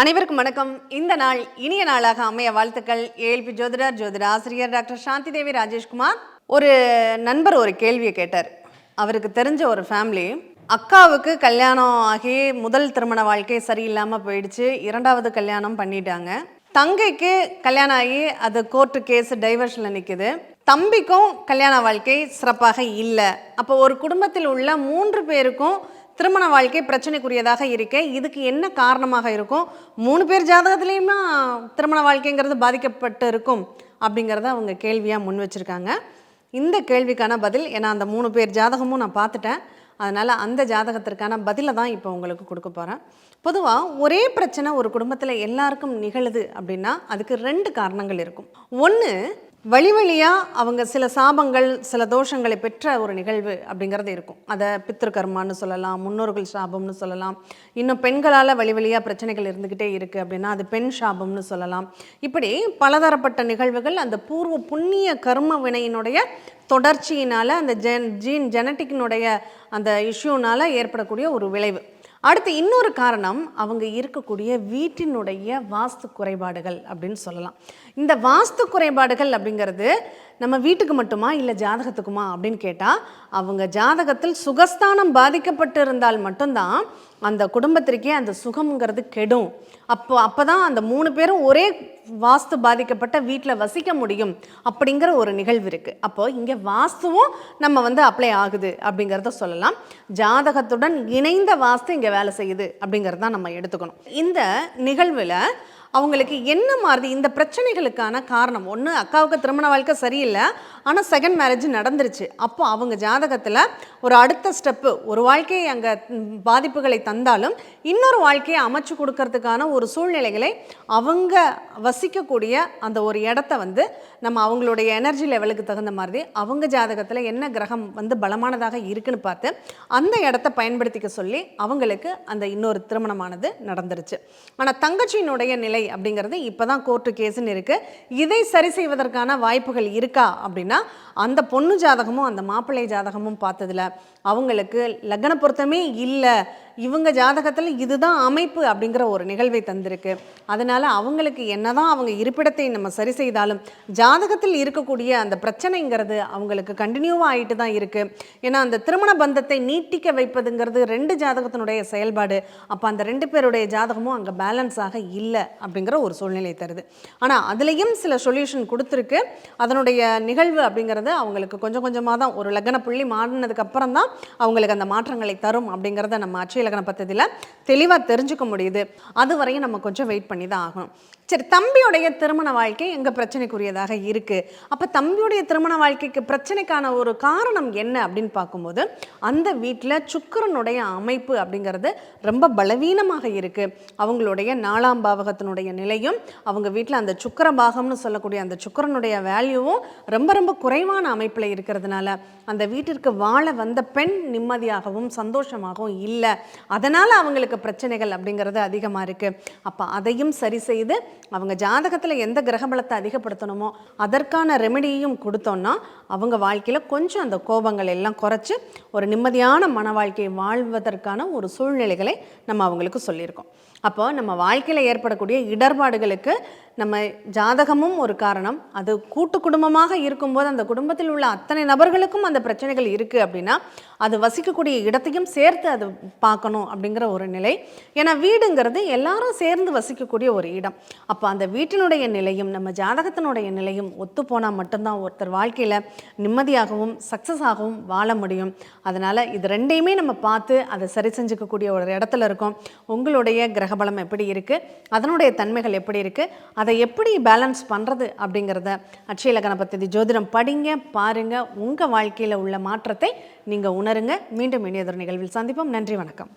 அனைவருக்கும் வணக்கம். இந்த நாள் இனிய நாளாக அமைய வாழ்த்துக்கள். ஏழ்பி ஜோதிடர் ஜோதிட ஆசிரியர் டாக்டர் சாந்தி தேவி ராஜேஷ்குமார். ஒரு நண்பர் ஒரு கேள்வியை கேட்டார். அவருக்கு தெரிஞ்ச ஒரு ஃபேமிலி அக்காவுக்கு கல்யாணம் ஆகி முதல் திருமண வாழ்க்கை சரியில்லாமல் போயிடுச்சு. இரண்டாவது கல்யாணம் பண்ணிட்டாங்க. தங்கைக்கு கல்யாணம் ஆகி அது கோர்ட்டு கேஸ் டைவர்ஷனில் நிற்குது தம்பிக்கும் கல்யாண வாழ்க்கை சிறப்பாக இல்லை. அப்போ ஒரு குடும்பத்தில் உள்ள மூன்று பேருக்கும் திருமண வாழ்க்கை பிரச்சனைக்குரியதாக இருக்கு இதுக்கு என்ன காரணமாக இருக்கும்? மூணு பேர் ஜாதகத்துலேயுமா திருமண வாழ்க்கைங்கிறது பாதிக்கப்பட்டு இருக்கும் அப்படிங்கிறத அவங்க கேள்வியாக முன் வச்சுருக்காங்க. இந்த கேள்விக்கான பதில் ஏன்னா அந்த மூணு பேர் ஜாதகமும் நான் பார்த்துட்டேன். அதனால் அந்த ஜாதகத்திற்கான பதிலை தான் இப்போ உங்களுக்கு கொடுக்க போகிறேன் பொதுவாக ஒரே பிரச்சனை ஒரு குடும்பத்தில் எல்லாருக்கும் நிகழுது அப்படின்னா அதுக்கு ரெண்டு காரணங்கள் இருக்கும். ஒன்று வழி வழியாக அவங்க சில சாபங்கள் சில தோஷங்களை பெற்ற ஒரு நிகழ்வு அப்படிங்கிறது இருக்கும். அதை பித்திருக்கர்மான்னு சொல்லலாம் முன்னோர்கள் சாபம்னு சொல்லலாம். இன்னும் பெண்களால் வழி வழியாக பிரச்சனைகள் இருந்துக்கிட்டே இருக்குது அப்படின்னா அது பெண் சாபம்னு சொல்லலாம். இப்படி பலதரப்பட்ட நிகழ்வுகள் அந்த பூர்வ புண்ணிய கர்ம வினையினுடைய தொடர்ச்சியினால் அந்த ஜென் ஜீன் ஜெனட்டிக்கினுடைய அந்த இஷ்யூனால் ஏற்படக்கூடிய ஒரு விளைவு. அடுத்து இன்னொரு காரணம் அவங்க இருக்கக்கூடிய வீட்டினுடைய வாஸ்து குறைபாடுகள் அப்படின்னு சொல்லலாம். இந்த வாஸ்து குறைபாடுகள் அப்படிங்கிறது நம்ம வீட்டுக்கு மட்டுமா இல்லை ஜாதகத்துக்குமா அப்படின்னு கேட்டால் அவங்க ஜாதகத்தில் சுகஸ்தானம் பாதிக்கப்பட்டு இருந்தால் மட்டும்தான் அந்த குடும்பத்திற்கே அந்த சுகம்ங்கிறது கெடும். அப்போ அப்போ தான் அந்த மூணு பேரும் ஒரே வாஸ்து பாதிக்கப்பட்ட வீட்டில் வசிக்க முடியும் அப்படிங்கிற ஒரு நிகழ்வு இருக்குது அப்போது இங்கே வாஸ்துவும் நம்ம வந்து அப்ளை ஆகுது அப்படிங்கிறத சொல்லலாம். ஜாதகத்துடன் இணைந்த வாஸ்து இங்கே வேலை செய்யுது அப்படிங்கிறத தான் நம்ம எடுத்துக்கணும். இந்த நிகழ்வில் அவங்களுக்கு என்ன மாதிரி இந்த பிரச்சனைகளுக்கான காரணம். ஒன்று அக்காவுக்கு திருமண வாழ்க்கை சரியில்லை. ஆனால் செகண்ட் மேரேஜ் நடந்துருச்சு. அப்போ அவங்க ஜாதகத்தில் ஒரு அடுத்த ஸ்டெப்பு ஒரு வாழ்க்கையை அங்கே பாதிப்புகளை தந்தாலும் இன்னொரு வாழ்க்கையை அமைச்சு கொடுக்கறதுக்கான ஒரு சூழ்நிலைகளை அவங்க வசிக்கக்கூடிய அந்த ஒரு இடத்த வந்து நம்ம அவங்களுடைய எனர்ஜி லெவலுக்கு தகுந்த மாதிரி அவங்க ஜாதகத்தில் என்ன கிரகம் வந்து பலமானதாக இருக்குன்னு பார்த்து அந்த இடத்த பயன்படுத்திக்க சொல்லி அவங்களுக்கு அந்த இன்னொரு திருமணமானது நடந்துருச்சு. ஆனால் தங்கச்சியினுடைய நிலை அப்படிங்கிறது இப்போ தான் கோர்ட்டு கேஸுன்னு இருக்குது இதை சரி செய்வதற்கான வாய்ப்புகள் இருக்கா அப்படின்னா அந்த பொண்ணு ஜாதகமும் அந்த மாப்பிள்ளை ஜாதகமும் பார்த்ததுல அவங்களுக்கு லக்ன பொருத்தமே இல்லை இவங்க ஜாதகத்தில் இதுதான் அமைப்பு அப்படிங்கிற ஒரு நிகழ்வை தந்திருக்கு. அதனால் அவங்களுக்கு என்னதான் அவங்க இருப்பிடத்தை நம்ம சரி செய்தாலும் ஜாதகத்தில் இருக்கக்கூடிய அந்த பிரச்சனைங்கிறது அவங்களுக்கு கண்டினியூவாக ஆகிட்டு தான் இருக்குது ஏன்னா அந்த திருமண பந்தத்தை நீட்டிக்க வைப்பதுங்கிறது ரெண்டு ஜாதகத்தினுடைய செயல்பாடு. அப்போ அந்த ரெண்டு பேருடைய ஜாதகமும் அங்கே பேலன்ஸாக இல்லை அப்படிங்கிற ஒரு சூழ்நிலை தருது. ஆனால் அதுலேயும் சில சொல்யூஷன் கொடுத்துருக்கு. அதனுடைய நிகழ்வு அப்படிங்கிறது அவங்களுக்கு கொஞ்சம் கொஞ்சமாக தான் ஒரு லக்ன புள்ளி மாறினதுக்கு அப்புறம் தான் அவங்களுக்கு அந்த மாற்றங்களை தரும் அப்படிங்கிறத நம்ம அச்சய இலக்கண பத்ததியில் தெளிவாக தெரிஞ்சுக்க முடியுது. அது வரையும் நம்ம கொஞ்சம் வெயிட் பண்ணி தான் ஆகணும். சரி தம்பியுடைய திருமண வாழ்க்கை எங்கே பிரச்சனைக்குரியதாக இருக்குது அப்போ தம்பியுடைய திருமண வாழ்க்கைக்கு பிரச்சனைக்கான ஒரு காரணம் என்ன அப்படின்னு பார்க்கும்போது அந்த வீட்டில் சுக்கரனுடைய அமைப்பு அப்படிங்கிறது ரொம்ப பலவீனமாக இருக்குது அவங்களுடைய நாலாம் பாவகத்தினுடைய நிலையும் அவங்க வீட்டில் அந்த சுக்கர பாகம்னு சொல்லக்கூடிய அந்த சுக்கரனுடைய வேல்யூவும் ரொம்ப ரொம்ப குறைவான அமைப்பில் இருக்கிறதுனால அந்த வீட்டிற்கு வாழ வந்த பெண் நிம்மதியாகவும் சந்தோஷமாகவும் இல்லை. அதனால் அவங்களுக்கு பிரச்சனைகள் அப்படிங்கிறது அதிகமாக இருக்குது அப்போ அதையும் சரி செய்து அவங்க ஜாதகத்தில் எந்த கிரக பலத்தை அதிகப்படுத்தணுமோ அதற்கான ரெமெடியையும் கொடுத்தோன்னா அவங்க வாழ்க்கையில் கொஞ்சம் அந்த கோபங்கள் எல்லாம் குறைச்சி ஒரு நிம்மதியான மன வாழ்க்கையை வாழ்வதற்கான ஒரு சூழ்நிலைகளை நம்ம அவங்களுக்கு சொல்லியிருக்கோம். அப்போ நம்ம வாழ்க்கையில் ஏற்படக்கூடிய இடர்பாடுகளுக்கு நம்ம ஜாதகமும் ஒரு காரணம். அது கூட்டு குடும்பமாக இருக்கும்போது அந்த குடும்பத்தில் உள்ள அத்தனை நபர்களுக்கும் அந்த பிரச்சனைகள் இருக்குது அப்படின்னா அது வசிக்கக்கூடிய இடத்தையும் சேர்த்து அது பார்க்கணும் அப்படிங்கிற ஒரு நிலை. ஏன்னா வீடுங்கிறது எல்லாரும் சேர்ந்து வசிக்கக்கூடிய ஒரு இடம். அப்போ அந்த வீட்டினுடைய நிலையும் நம்ம ஜாதகத்தினுடைய நிலையும் ஒத்து போனால் மட்டும்தான் ஒருத்தர் வாழ்க்கையில் நிம்மதியாகவும் சக்ஸஸ் ஆகவும் வாழ முடியும். அதனால் இது ரெண்டையுமே நம்ம பார்த்து அதை சரி செஞ்சுக்கக்கூடிய ஒரு இடத்துல இருக்கோம். உங்களுடைய கிரகபலம் எப்படி இருக்குது அதனுடைய தன்மைகள் எப்படி இருக்குது அதை எப்படி பேலன்ஸ் பண்ணுறது அப்படிங்கிறத அட்சய கணபதி ஜோதிடம் படிங்க பாருங்கள் உங்கள் வாழ்க்கையில் உள்ள மாற்றத்தை நீங்கள் உணருங்க. மீண்டும் இனியதொரு நிகழ்வில் சந்திப்போம். நன்றி வணக்கம்.